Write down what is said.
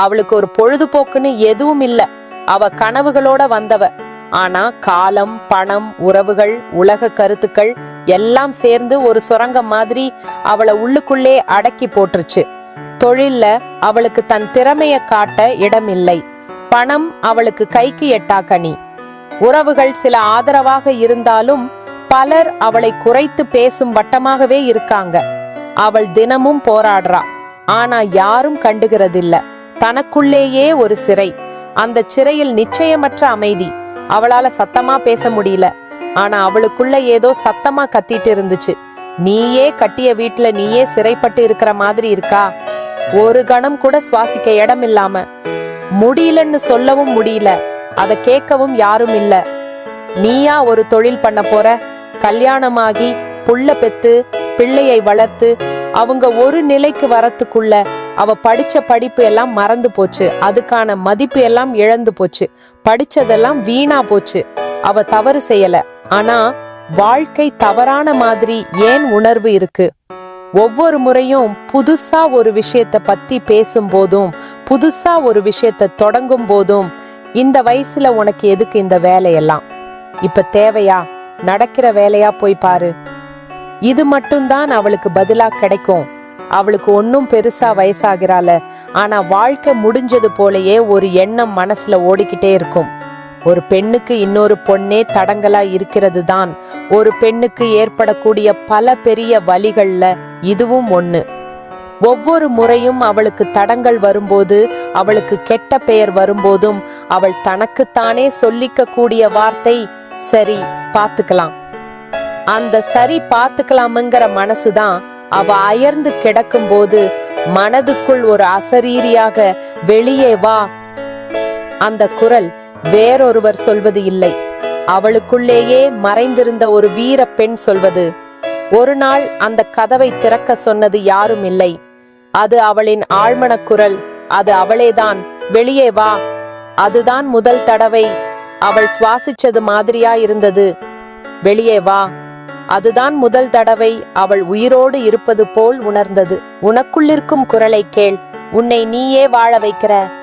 அவளுக்கு ஒரு பொழுதுபோக்குன்னு எதுவும் இல்ல. அவ கனவுகளோட வந்தவ. ஆனா காலம் பணம் உறவுகள் உலக கருத்துக்கள் எல்லாம் சேர்ந்து ஒரு சுரங்கம் மாதிரி அவளை உள்ளுக்குள்ளே அடக்கி போட்டுருச்சு. தொழில்ல அவளுக்கு தன் திறமைய காட்ட இடமில்லை பணம் அவளுக்கு கைக்கு எட்டா கனி. உறவுகள் சில ஆதரவாக இருந்தாலும் பலர் அவளை குறைத்து பேசும் வட்டமாகவே இருக்காங்க. அவள் தினமும் போராடுறா. ஆனா யாரும் கண்டுகிறதில்ல. தனக்குள்ளேயே ஒரு சிறை. அந்த சிறையில் நிச்சயமற்ற அமைதி. அவளால சத்தமா பேச முடியல. ஆனா அவளுக்குள்ள ஏதோ சத்தமா கத்திட்டு இருந்துச்சு நீயே கட்டிய வீட்டுல நீயே சிறைப்பட்டு இருக்கிற மாதிரி இருக்கா? ஒரு கணம் கூட சுவாசிக்க இடம் இல்லாம. முடியலன்னு சொல்லவும் முடியல. அதை கேட்கவும் யாரும் இல்ல. நீயா ஒரு தொழில் பண்ண போற? கல்யாணமாகி புள்ள பெத்து பிள்ளையை வளர்த்து அவங்க ஒரு நிலைக்கு வரத்துக்குள்ள அவ படிச்ச படிப்பு எல்லாம் மறந்து போச்சு. அதுக்கான மதிப்பு எல்லாம் இழந்து போச்சு. படிச்சதெல்லாம் வீணா போச்சு. அவ தவறு செய்யல. ஆனா வாழ்க்கை தவறான மாதிரி ஏன் உணர்வு இருக்கு? ஒவ்வொரு முறையும் புதுசா ஒரு விஷயத்த பத்தி பேசும் போதும் புதுசா ஒரு விஷயத்த தொடங்கும் போதும் இந்த வயசுல உனக்கு எதுக்கு இந்த வேலையெல்லாம்? இப்ப தேவையா? நடக்கிற வேலையா போய் பாரு. இது மட்டும்தான் அவளுக்கு பதிலா கிடைக்கும். அவளுக்கு ஒன்றும் பெருசா வயசாகிறாள. ஆனா வாழ்க்கை முடிஞ்சது போலயே ஒரு எண்ணம் மனசுல ஓடிக்கிட்டே இருக்கும். ஒரு பெண்ணுக்கு இன்னொரு பொண்ணே தடங்கலா இருக்கிறது தான். ஒரு பெண்ணுக்கு ஏற்படக்கூடிய பல பெரிய வழிகள்ல இதுவும் ஒண்ணு. ஒவ்வொரு முறையும் அவளுக்கு தடங்கள் வரும்போது அவளுக்கு கெட்ட பெயர் வரும்போதும் அவள் தனக்குத்தானே சொல்லிக்க கூடிய வார்த்தை சரி பார்த்துக்கலாம். அந்த சரி பார்த்துக்கலாமுங்கிற மனசுதான் அவ அயர்ந்து கிடக்கும்போது மனதுக்குள் ஒரு அசரீரியாக வெளியே வா. அந்த குரல் வேறொருவர் சொல்வது இல்லை. அவளுக்குள்ளேயே மறைந்திருந்த ஒரு வீர பெண் சொல்வது ஒரு நாள் அந்த கதவை திறக்க சொன்னது யாரும் இல்லை. அது அவளின் ஆழ்மனக் குரல் அது அவளேதான். வெளியே வா. அதுதான் முதல் தடவை அவள் சுவாசிச்சது மாதிரியா இருந்தது வெளியே வா. அதுதான் முதல் தடவை அவள் உயிரோடு இருப்பது போல் உணர்ந்தது. உனக்குள்ளிருக்கும் குரலை கேள். உன்னை நீயே வாழ வைக்கிற